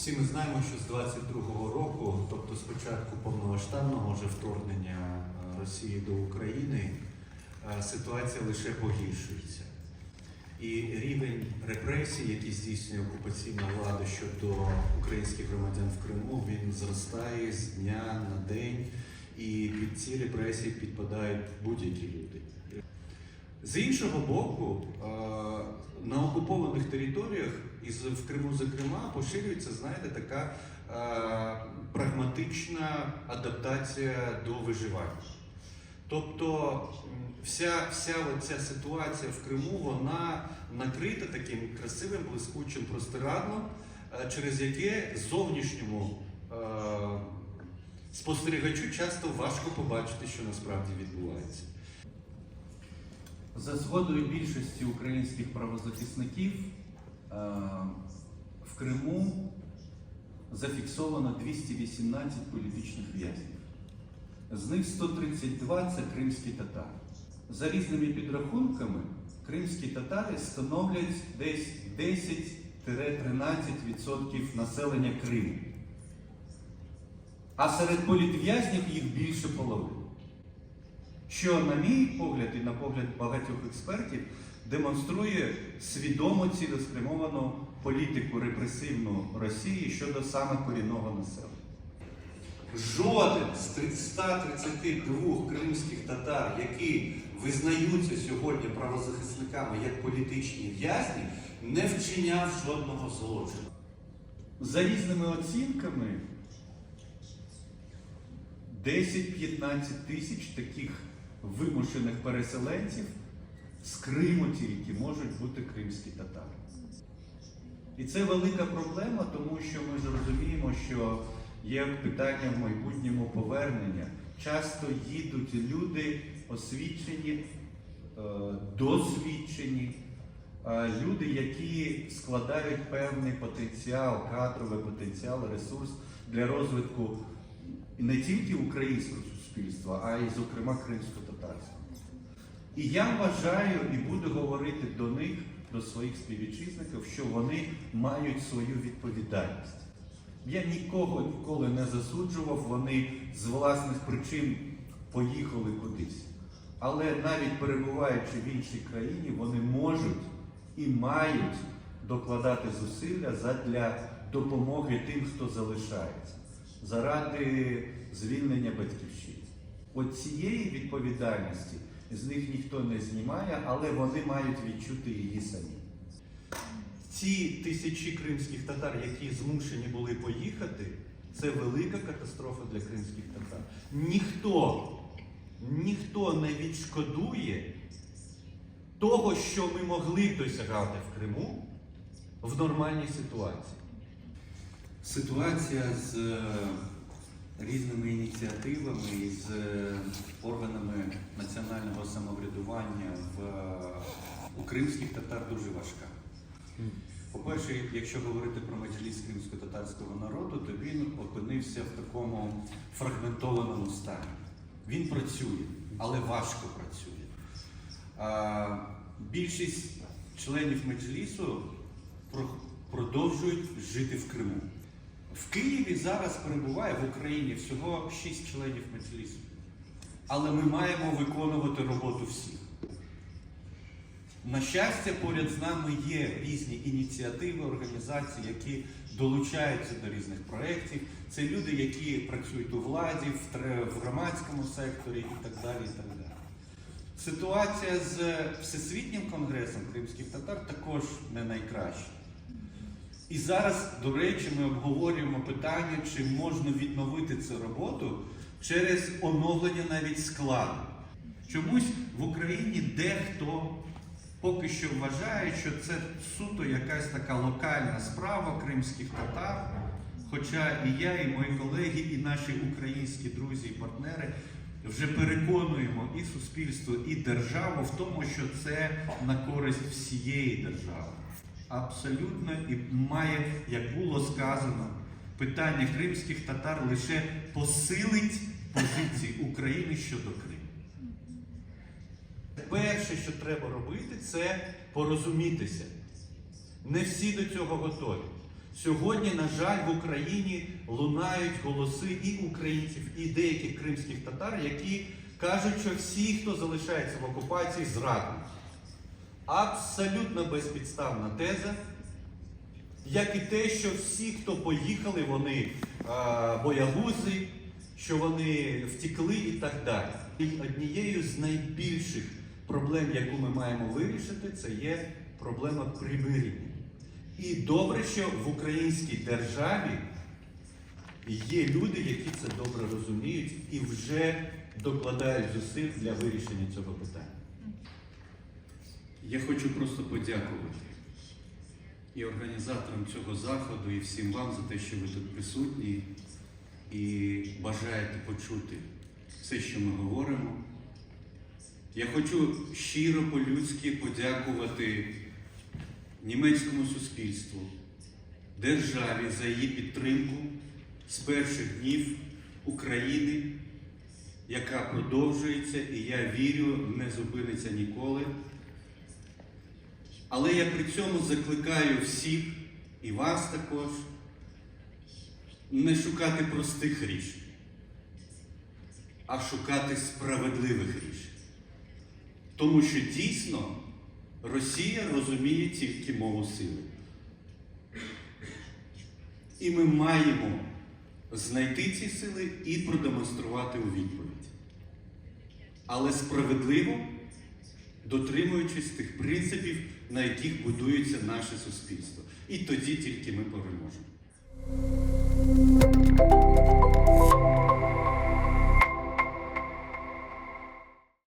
Всі ми знаємо, що з 22-го року, тобто з початку повномасштабного вже вторгнення е, Росії до України, е, ситуація лише погіршується. І рівень репресій, які здійснює окупаційна влада щодо українських громадян в Криму, він зростає з дня на день, і під ці репресії підпадають будь-які люди. З іншого боку, е, на окупованих територіях, і в Криму, зокрема, поширюється, знаєте, така е, прагматична адаптація до виживання. Тобто вся, вся ця ситуація в Криму вона накрита таким красивим блискучим простирадлом, е, через яке зовнішньому е, спостерігачу часто важко побачити, що насправді відбувається. За згодою більшості українських правозахисників е, в Криму зафіксовано 218 політичних в'язнів. З них 132 це кримські татари. За різними підрахунками, кримські татари становлять десь 10-13% населення Криму. А серед політв'язнів їх більше половини. Що, на мій погляд, і на погляд багатьох експертів, демонструє свідомо цілеспрямовану політику репресивну Росії щодо саме корінного населення. Жоден з 332 кримських татар, які визнаються сьогодні правозахисниками як політичні в'язні, не вчиняв жодного злочину. За різними оцінками, 10-15 тисяч таких вимушених переселенців з Криму тільки можуть бути кримські татари. І це велика проблема, тому що ми ж розуміємо, що є питання в майбутньому повернення. Часто їдуть люди освічені, е, досвідчені, е, люди, які складають певний потенціал, кадровий потенціал, ресурс для розвитку не тільки українського суспільства, а й, зокрема, кримсько-татарського. І я вважаю і буду говорити до них, до своїх співвітчизників, що вони мають свою відповідальність. Я нікого ніколи не засуджував, вони з власних причин поїхали кудись. Але навіть перебуваючи в іншій країні, вони можуть і мають докладати зусилля задля допомоги тим, хто залишається, заради звільнення батьківщини. От цієї відповідальності з них ніхто не знімає, але вони мають відчути її самі. Ці тисячі кримських татар, які змушені були поїхати, це велика катастрофа для кримських татар. Ніхто, ніхто не відшкодує того, що ми могли досягати в Криму в нормальній ситуації. Ситуація з е, різними ініціативами і з е, органами національного самоврядування в, е, у кримських татар дуже важка. По-перше, якщо говорити про меджліс кримсько-татарського народу, то він опинився в такому фрагментованому стані. Він працює, але важко працює. А, більшість членів меджлісу продовжують жити в Криму. В Києві зараз перебуває в Україні всього 6 членів меджлісу. Але ми маємо виконувати роботу всіх. На щастя, поряд з нами є різні ініціативи, організації, які долучаються до різних проєктів. Це люди, які працюють у владі, в, громадському секторі і так далі. І так далі. Ситуація з Всесвітнім конгресом кримських татар також не найкраща. І зараз, до речі, ми обговорюємо питання, чи можна відновити цю роботу через оновлення навіть складу. Чомусь в Україні дехто поки що вважає, що це суто якась така локальна справа кримських татар. Хоча і я, і мої колеги, і наші українські друзі і партнери вже переконуємо і суспільство, і державу в тому, що це на користь всієї держави. Абсолютно і має, як було сказано, питання кримських татар лише посилить позиції України щодо Криму. Перше, що треба робити, це порозумітися. Не всі до цього готові. Сьогодні, на жаль, в Україні лунають голоси і українців, і деяких кримських татар, які кажуть, що всі, хто залишається в окупації, зрадники. Абсолютно безпідставна теза, як і те, що всі, хто поїхали, вони боягузи, що вони втекли і так далі. І однією з найбільших проблем, яку ми маємо вирішити, це є проблема примирення. І добре, що в українській державі є люди, які це добре розуміють і вже докладають зусиль для вирішення цього питання. Я хочу просто подякувати і організаторам цього заходу, і всім вам за те, що ви тут присутні і бажаєте почути все, що ми говоримо. Я хочу щиро по-людськи подякувати німецькому суспільству, державі за її підтримку з перших днів України, яка продовжується, і я вірю, не зупиниться ніколи. Але я при цьому закликаю всіх, і вас також, не шукати простих рішень, а шукати справедливих рішень. Тому що дійсно Росія розуміє тільки мову сили. І ми маємо знайти ці сили і продемонструвати у відповідь. Але справедливо дотримуючись тих принципів, на яких будується наше суспільство. І тоді тільки ми переможемо.